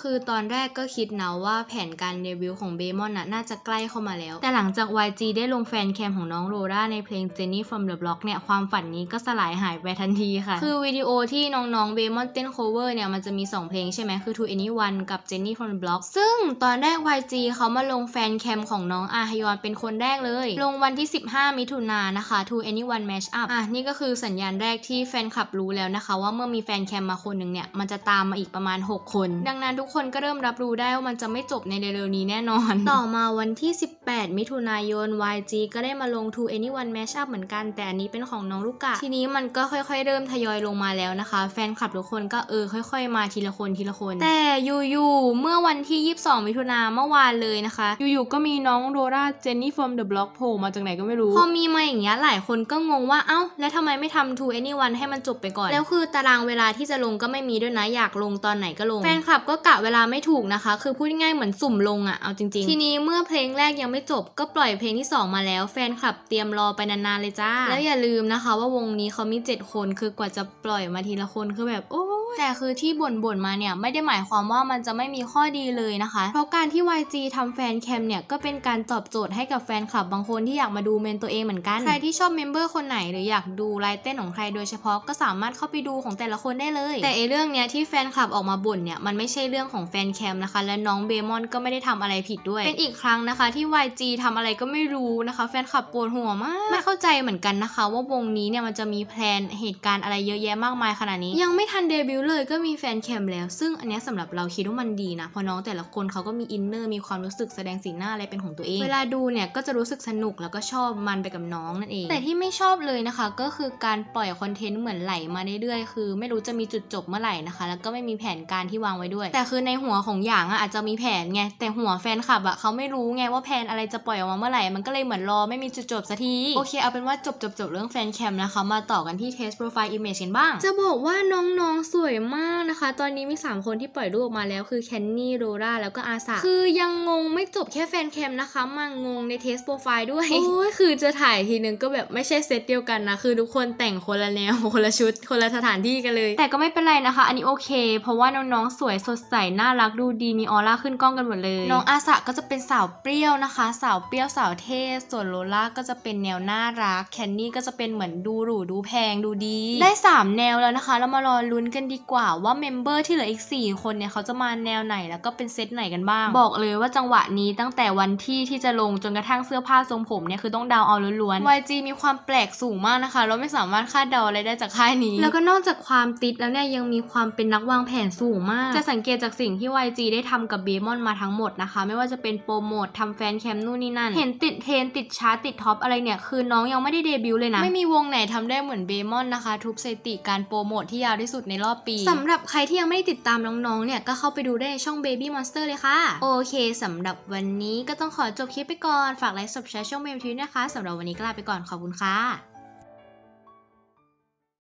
คือตอนแรกก็คิดนะว่าแผนการเดบิวต์ของเบมอนน่ะน่าจะใกล้เข้ามาแล้ว แต่หลังจาก YG ได้ลงแฟนแคมของน้องโรราในเพลง Jenny from the Block เนี่ย ความฝันนี้ก็สลายหายไปทันทีค่ะ คือวิดีโอที่น้องๆเบมอนเต้น cover เนี่ย มันจะมี 2 เพลงใช่ไหมคือ To Anyone กับ Jenny from the Block ซึ่งตอนแรก YG เขามาลงแฟนแคมของน้องอาฮยอนเป็นคนแรกเลย ลงวันที่ 15 มิถุนายนนะคะ To Anyone Match Up อะนี่ก็คือสัญญาณแรกที่แฟนคลับรู้แล้วนะคะ ว่าเมื่อมีแฟนแคมมาคนหนึ่งเนี่ยมันจะตามมาอีกประมาณ 6 คน ดังนั้นทุกคนก็เริ่มรับรู้ได้ว่ามันจะไม่จบในเร็วๆนี้แน่นอน ต่อมาวันที่ 18 มิถุนายน YG ก็ได้มาลง To Anyone Match Up เหมือนกัน แต่อันนี้เป็นของน้องลูกกะ ทีนี้มันก็ค่อยๆ เริ่มทยอยลงมาแล้วนะคะ แฟนคลับทุกคนก็เออค่อย ๆ มาทีละคนทีละคน แต่อยู่ๆเมื่อวันที่ 22 มิถุนาเมื่อวานเลยนะคะ อยู่ๆก็มีน้องโรราเจนนี่ from the block โผล่มาจากไหนก็ไม่รู้ พอมีมาอย่างเงี้ยหลายคนก็งงว่าเอ้า แล้วทำไมไม่ทำ To Anyone ให้มันจบไปก่อน แล้วคือตารางเวลาที่จะลงก็ไม่มีด้วยนะอยากลงตอนไหนก็ลง แฟนคลับก็กะเวลาไม่ถูกนะคะ คือพูดง่ายๆเหมือนสุ่มลงอะเอาจริงๆ ทีนี้เมื่อเพลงแรกยังไม่จบก็ปล่อยเพลงที่ 2 มาแล้ว แฟนคลับเตรียมรอไปนานๆเลยจ้า แล้วอย่าลืมนะคะ ว่าวงนี้เขามี 7 คนคือกว่าจะปล่อยมาทีละคนคือแบบโอ้ แต่คือที่บ่นๆมาเนี่ยไม่ได้หมายความว่ามันจะไม่มีข้อดีเลยนะคะ เพราะการที่ YG ทำแฟนแคมเนี่ยก็เป็นการตอบโจทย์ให้กับแฟนคลับบางคนที่อยากมาดูเมนตัวเองเหมือนกัน ใครที่ชอบเมมเบอร์คนไหนหรืออยากดูลายเต้นของใครโดยเฉพาะก็สามารถเข้าไปดูของแต่ละคนได้เลย แต่ไอเรื่องเนี้ยที่แฟนคลับออกมาบ่นเนี่ยมันไม่ใช่เรื่องของแฟนแคมนะคะ และน้องเบมอนก็ไม่ได้ทำอะไรผิดด้วย เป็นอีกครั้งนะคะที่ YG ทำอะไรก็ไม่รู้นะคะ แฟนคลับปวดหัวมาก ไม่เข้าใจเหมือนกันนะคะ ว่าวงนี้เนี่ยมันจะมีแพลนเหตุการณ์อะไรเยอะแยะมากมายขนาดนี้ ยังไม่ทันเดบิวต์เลยก็มีแฟนแคมแล้ว ซึ่งอันนี้ยสำหรับเราคิดว่ามันดีนะเพราะน้องแต่ละคนเขาก็มีอินเนอร์มีความรู้สึกแสดงสีหน้าอะไรเป็นของตัวเอง เวลาดูเนี่ยก็จะรู้สึกสนุกแล้วก็ชอบมันไปกับน้องนั่นเอง แต่ที่ไม่ชอบเลยนะคะ ก็คือการปล่อยคอนเทนต์เหมือนไหลมาเรื่อยๆคือ ไม่รู้จะมีจุดจบเมื่อไหร่นะคะ แล้วก็ไม่มีแผนการที่วางไว้ด้วย แต่คือในหัวของหยางอะอาจจะมีแผนไงแต่หัวแฟนคลับอะเขาไม่รู้ไงว่าแผนอะไรจะปล่อยออกมาเมื่อไหร่มันก็เลยเหมือนรอไม่มีจุดจบสักทีโอเคเอาเป็นว่าจบจบจบเรื่องแฟนแคมนะคะมาต่อกันที่เทสโปรไฟล์อิมเมจกันบ้าง จะบอกว่าน้องๆสวยมากนะคะ ตอนนี้มี 3 คนที่ปล่อยรูปออกมาแล้วคือแคนนี่โรราแล้วก็อาสาคือยังงงไม่จบแค่แฟนแคมนะคะมางงในเทสโปรไฟล์ด้วย โอ้ยคือจะถ่ายทีนึงก็แบบไม่ใช่เซตเดียวกันนะ คือทุกคนแต่งคนละแนว คนละชุด คนละสถานที่กันเลย แต่ก็ไม่เป็นไรนะคะ อันนี้โอเค เพราะว่าน้องๆสวยสดใสน่ารักดูดีมีออร่าขึ้นกล้องกันหมดเลย น้องอาสาก็จะเป็นสาวเปรี้ยวนะคะ สาวเปรี้ยวสาวเท่ส่วนโลล่าก็จะเป็นแนวน่ารักแคนนี่ก็จะเป็นเหมือนดูหรูดูแพงดูดี ได้ 3 แนวแล้วนะคะเรามารอลุ้นกันดีกว่าว่าเมมเบอร์ที่เหลืออีก 4 คนเนี่ยเขาจะมาแนวไหนแล้วก็เป็นเซตไหนกันบ้าง บอกเลยว่าจังหวะนี้ตั้งแต่วันที่ที่จะลงจนกระทั่งเสื้อผ้าทรงผมเนี่ยคือต้องเดาเอาล้วนๆ YG มีความแปลกสูงมากนะคะ เราไม่สามารถคาดเดาอะไรได้จากค่ายนี้ แล้วก็นอกจากความติดแล้วเนี่ยยังมีความเป็นนักวางแผนสูงมาก จะสังเกตจากสิ่งที่ YG ได้ทำกับเบมอนมาทั้งหมดนะคะ ไม่ว่าจะเป็นโปรโมททำแฟนแคมนู่นนี่นั่น เห็นติดเทรนด์ติดชาร์ตติดท็อปอะไรเนี่ยคือน้องยังไม่ได้เดบิวต์เลยนะไม่มีวงไหนทำได้เหมือนเบมอนนะคะ ทุบสถิติการโปรโมทที่ยาวที่สุดในรอบปีสำหรับใครที่ยังไม่ได้ติดตามน้องๆ เนี่ยก็เข้าไปดูได้ในช่อง Baby Monster เลยค่ะ โอเคสำหรับวันนี้ก็ต้องขอจบคลิปไปก่อน ฝากไลค์ subscribe ช่องเมมทีนะคะสำหรับวันนี้ก็ลาไปก่อนขอบคุณค่ะ